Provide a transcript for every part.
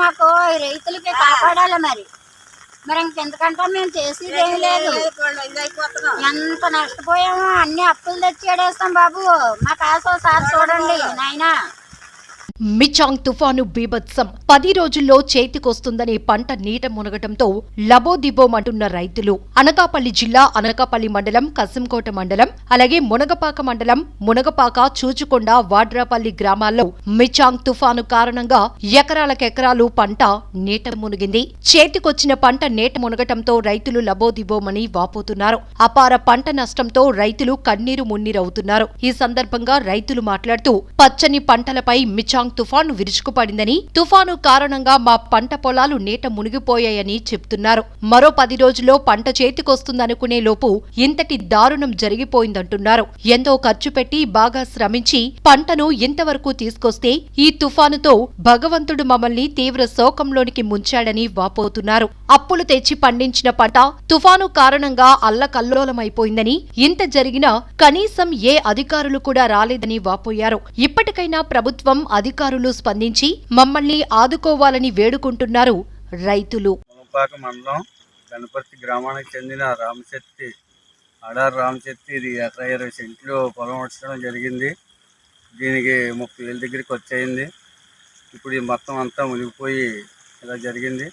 మాకు రైతులకి కాపాడాలి మరి. మరి ఇంకెందుకంటే మేము చేసేది ఏం లేదు ఎంత నష్టపోయామో అన్ని అప్పులు తెచ్చి ఏడేస్తాం బాబు. మా కాసు ఒకసారి చూడండి నాయనా. మిచాంగ్ తుఫాను బీభత్సం. పది రోజుల్లో చేతికొస్తుందని పంట నీట మునగటంతో లబోదిబోమంటున్న రైతులు. అనకాపల్లి జిల్లా అనకాపల్లి మండలం కసింకోట మండలం అలాగే మునగపాక మండలం మునగపాక చూచుకొండ వాడ్రాపల్లి గ్రామాల్లో మిచాంగ్ తుఫాను కారణంగా ఎకరాలకెకరాలు పంట నీట మునిగింది. చేతికొచ్చిన పంట నీట మునగటంతో రైతులు లబోదిబోమని వాపోతున్నారు. అపార పంట నష్టంతో రైతులు కన్నీరు మున్నీరవుతున్నారు. ఈ సందర్భంగా రైతులు మాట్లాడుతూ పచ్చని పంటలపై మిచాంగ్ తుఫాను విరుచుకుపడిందని తుఫాను కారణంగా మా పంట పొలాలు నీట మునిగిపోయాయని చెప్తున్నారు. మరో పది రోజుల్లో పంట చేతికొస్తుందనుకునే లోపు ఇంతటి దారుణం జరిగిపోయిందంటున్నారు. ఎంతో ఖర్చు పెట్టి బాగా శ్రమించి పంటను ఇంతవరకు తీసుకొస్తే ఈ తుఫానుతో భగవంతుడు మమ్మల్ని తీవ్ర శోకంలోనికి ముంచాడని వాపోతున్నారు. అప్పులు తెచ్చి పండించిన పంట తుఫాను కారణంగా అల్లకల్లోలమైపోయిందని ఇంత జరిగినా కనీసం ఏ అధికారులు కూడా రాలేదని వాపోయారు. ఇప్పటికైనా ప్రభుత్వం అధికారులు స్పందించి మమ్మల్ని ఆదుకోవాలని వేడుకుంటున్నారు రైతులు. మునపాక మండలం గణపతి గ్రామానికి చెందిన రామశెట్టి అడార్ రామశెట్టి ఇది ఎకరా ఇరవై సెంట్లు పొలం వచ్చడం జరిగింది. దీనికి ముప్పై వేల దగ్గరికి వచ్చేయింది. ఇప్పుడు ఈ మొత్తం అంతా మునిగిపోయి ఇలా జరిగింది.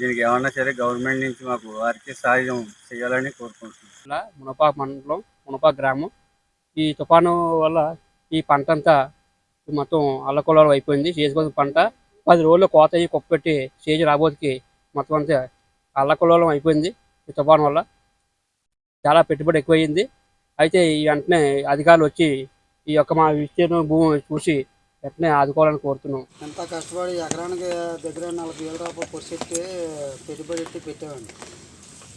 దీనికి ఏమన్నా సరే గవర్నమెంట్ నుంచి మాకు వారికి సాయం చేయాలని కోరుకుంటున్నాం. జిల్లా మునపా మండలం మునపా గ్రామం. ఈ తుఫాను వల్ల ఈ పంట అంతా మొత్తం అల్లకొల్లం అయిపోయింది. చేసుకున్న పంట పది రోజుల్లో కోత అయ్యి కుప్పెట్టి చేజు రాబోతుకి మొత్తం అంతా అల్లకొల్లం అయిపోయింది ఈ తుఫాను వల్ల. చాలా పెట్టుబడి ఎక్కువైంది అయితే ఈ వెంటనే అధికారులు వచ్చి ఈ యొక్క మా విస్తీర్ణ భూమి చూసి వెంటనే ఆదుకోవాలని కోరుతున్నాం. ఎంత కష్టపడి ఎకరానికి దగ్గర నలభై వేల రూపాయలు పొడిచెట్టి పెట్టుబడి ఎట్టి పెట్టామండి.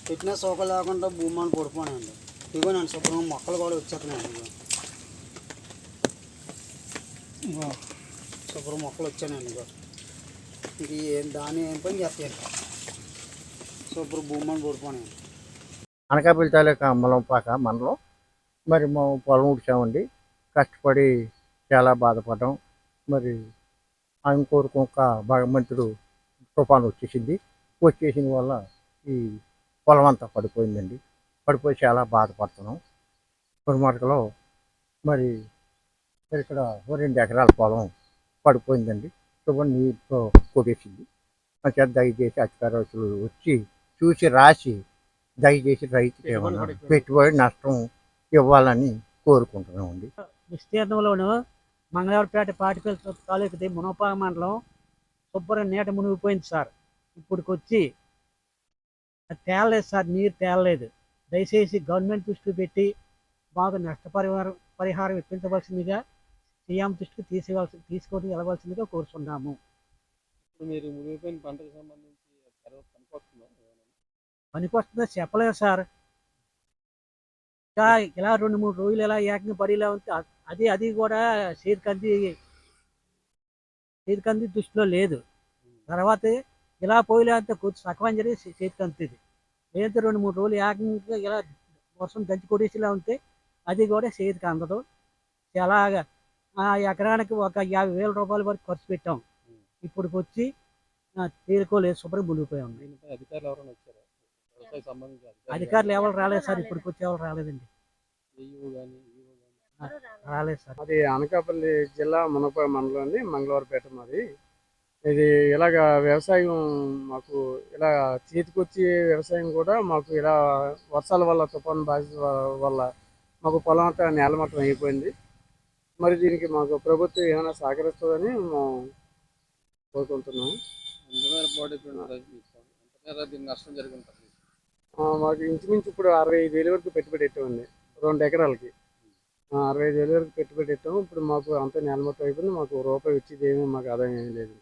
పెట్టినా సోక లేకుండా భూమాన్ని పడిపోయానండి ఇదిగో నేను శుభ్రంగా మొక్కలు కూడా వచ్చేస్తున్నాయండి. శుభ్రం మొక్కలు వచ్చానండి ఇగో ఏం దాని ఏం పని చేస్తాను శుభ్రం భూమని పడిపోయాను అనకాపల్లి తాలూకా అమ్మలంపాక మండలం. మరి మా పొలం ఉడిచామండి కష్టపడి చాలా బాధపడ్డాం. మరి ఆయన కోరుకొక భగవంతుడు తుఫాను వచ్చేసింది. వచ్చేసిన వల్ల ఈ పొలం అంతా పడిపోయిందండి. పడిపోయి చాలా బాధపడుతున్నాం. కురుమరకలో మరి ఇక్కడ ఓ రెండు ఎకరాల పొలం పడిపోయిందండి. తుఫాను నీరుతో కొట్టేసింది. మంచిగా దయచేసి అధికారులు వచ్చి చూసి రాసి దయచేసి రైతుకి ఏమన్నా పెట్టుబడి నష్టం ఇవ్వాలని కోరుకుంటున్నామండి. విస్తీర్ణంలోను మంగళవారపేట పాటికల్ తాలూకుది మునపా మండలం శుభ్రం నీట మునిగిపోయింది సార్. ఇప్పుడుకొచ్చి అది తేలలేదు సార్ నీరు తేలలేదు. దయచేసి గవర్నమెంట్ దృష్టి పెట్టి మాకు నష్టపరిహారం పరిహారం ఇప్పించవలసిందిగా సీఎం దృష్టికి తీసేవలసి తీసుకొని వెళ్ళవలసిందిగా కోరుతున్నాము ఇప్పుడు మీరు మునిగిపోయిన పంటకు సంబంధించి పనికొస్తుందా చెప్పలేదు సార్. ఇంకా ఇలా రెండు మూడు రోజులు ఇలా ఏకంగా పడిలా ఉంటే అది అది కూడా చేతికంది చేతికంది దృష్టిలో లేదు. తర్వాత ఇలా పోయిలే అంతే కొంచెం సగం జరిగి చేతికంతుంది. లేదంటే రెండు మూడు రోజులు ఏకంగా ఇలా వర్షం దంచి కొట్టేసిలా ఉంటే అది కూడా చేతికి అందదు. చాలా ఆ ఎకరానికి ఒక యాభై వేల రూపాయల వరకు ఖర్చు పెట్టాం. ఇప్పటికి వచ్చి తేరుకోలేదు శుభ్రం మునిగిపోయాం. అధికారులు ఎవరైనా వచ్చారా? వ్యవసాయ సంబంధించి అధికారులు ఎవరు రాలేదు సార్ ఇప్పటికి వచ్చి ఎవరు రాలేదండి. రాలేదు. సార్. అది అనకాపల్లి జిల్లా మునప మండలంది మంగళవారపేట మాది. ఇది ఇలాగ వ్యవసాయం మాకు ఇలా చేతికొచ్చి వ్యవసాయం కూడా మాకు ఇలా వర్షాల వల్ల తుఫాను బాధిత వల్ల మాకు పొలం అంతా నేలమట్టం అయిపోయింది. మరి దీనికి మాకు ప్రభుత్వం ఏమైనా సహకరిస్తుందని మేము దీనికి నష్టం జరిగి ఉంటుంది ఆ, మాకు ఇంచుమించు ఇప్పుడు అరవై ఐదు వేల వరకు పెట్టుబడి పెట్టామండి రెండు ఎకరాలకి. అరవై ఐదు వేల వరకు పెట్టుబడి పెట్టాము. ఇప్పుడు మాకు అంతా నేలమట్టం అయిపోయింది. మాకు రూపాయి వచ్చేది ఏమీ మాకు ఆదాయం ఏమీ లేదు